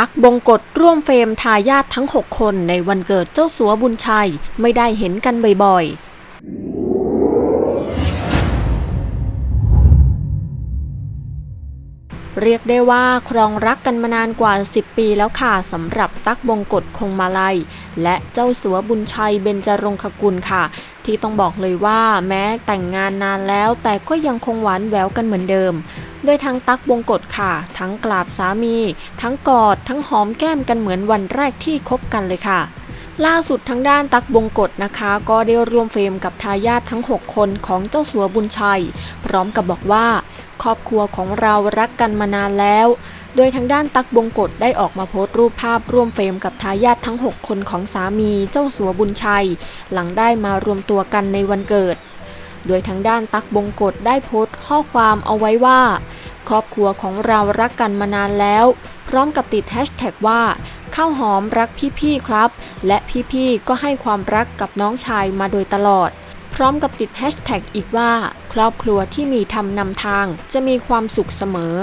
ตักบงกฎร่วมเฟรมทายาททั้ง 6 คนในวันเกิดเจ้าสัวบุญชัยไม่ได้เห็นกันบ่อยๆ เรียกได้ว่าครองรักกันมานานกว่า 10 ปีแล้วค่ะสำหรับตั๊กบงกฎคงมาลัย และเจ้าสัวบุญชัยเบญจรงคกุลค่ะ ที่ต้องบอกเลยว่าแม้แต่งงานนานแล้วแต่ก็ยังคงหวานแหววกันเหมือนเดิม โดยทั้งตักบงกฎค่ะ ทั้งกราบสามี ทั้งกอด ทั้งหอมแก้มกันเหมือนวันแรกที่คบกันเลยค่ะ ล่าสุดทางด้านตักบงกฎนะคะ ก็ได้ร่วมเฟรมกับทายาททั้ง 6 คนของเจ้าสัวบุญชัย พร้อมกับบอกว่า ครอบครัวของเรารักกันมานานแล้วโดยทางด้านตักบงกฎได้ออกมาโพสต์รูปภาพร่วมเฟรมกับทายาททั้ง 6 คนของสามีเจ้าสัวบุญชัย หลังได้มารวมตัวกันในวันเกิด โดยทางด้านตักบงกฎได้โพสต์ข้อความเอาไว้ว่า ครอบครัวของเรารักกันมานานแล้ว พร้อมกับติดแฮชแท็กว่าข้าวหอมรักพี่ๆครับ และพี่ๆก็ให้ความรักกับน้องชายมาโดยตลอด พร้อมกับติดแฮชแท็กอีกว่า ครอบครัวที่มีทำนำทางจะมีความสุขเสมอ